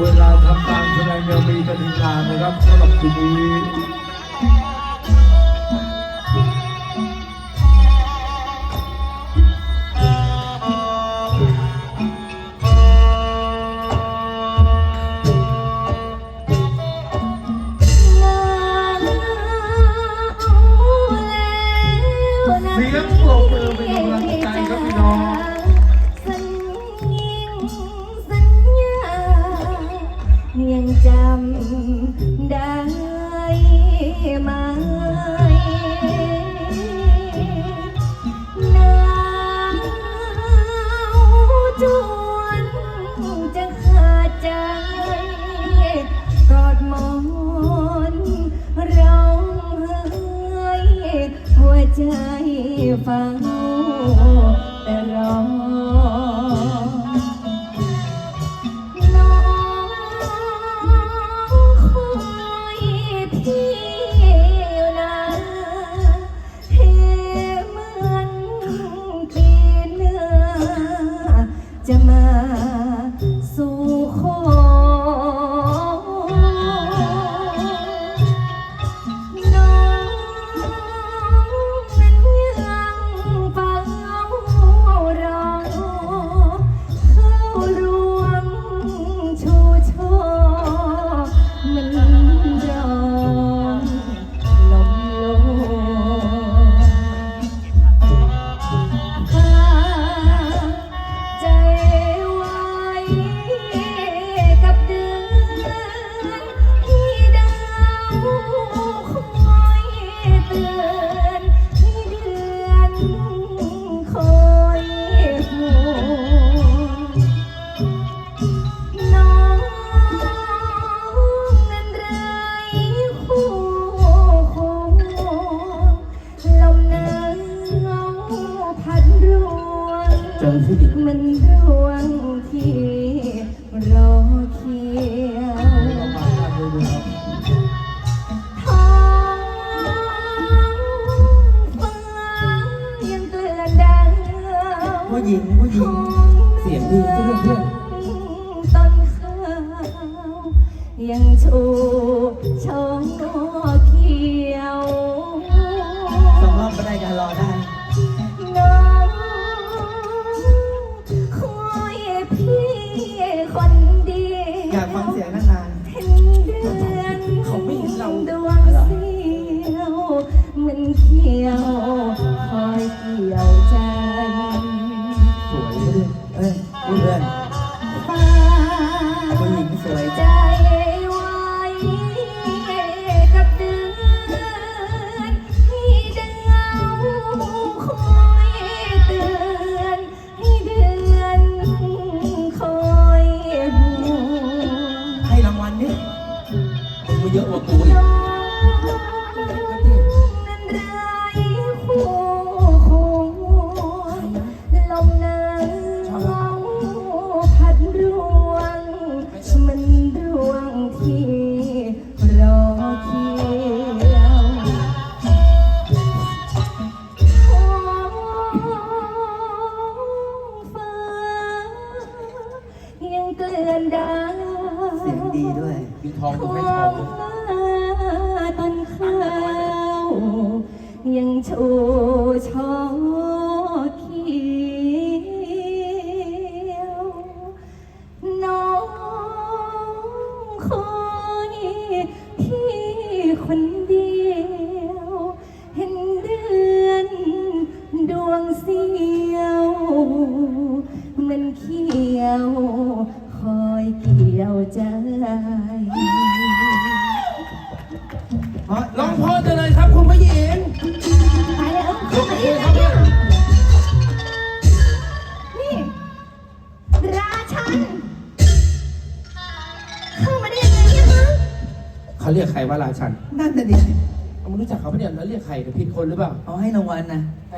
เวลาทำการแสดงยังมีกติกานะครับสำหรับทีนี้ เเจอที่ดิมันรวงที่รอเคียวท้องฟ้ายังเตือนดังผู้หญิงผู้หญิงเสียงดีเพื่อนเพื่อนต้นข้าวยังชูช่อเขียวสองรอบก็ได้การรอได้ พื่อนฟ้าผู้หญิงสวยใจไว้กับเดือนให้ดาวคอยเตือนให้เดือนคอยห่วงให้รางวัลดิมึงมาเยอะกว่ากู เกลื่อนดาวเสียงดีด้วยมีทองท้ก็องไม่ทองฟ้าต้นข้าวยังชูช่อเขียวน้องคอยพี่คนเดียว เห็นเดือนดวงเสียวมันเขียวคอย เกี่ยวใจเพราะร้องเพราะจังเลยครับคุณผู้หญิงไปแล้วยกมามืได้อไงครับเนี่ยนี่ ราชัน เข้ามาได้ยังไงเนี่ยฮะเขาเรียกใครว่าราชันนั่นน่ะดิเอามึงรู้จักเขาปะเนี่ยแล้วเรียกใครเนี่ยผิดคนหรือเปล่า เอาให้รางวัลนะ ให้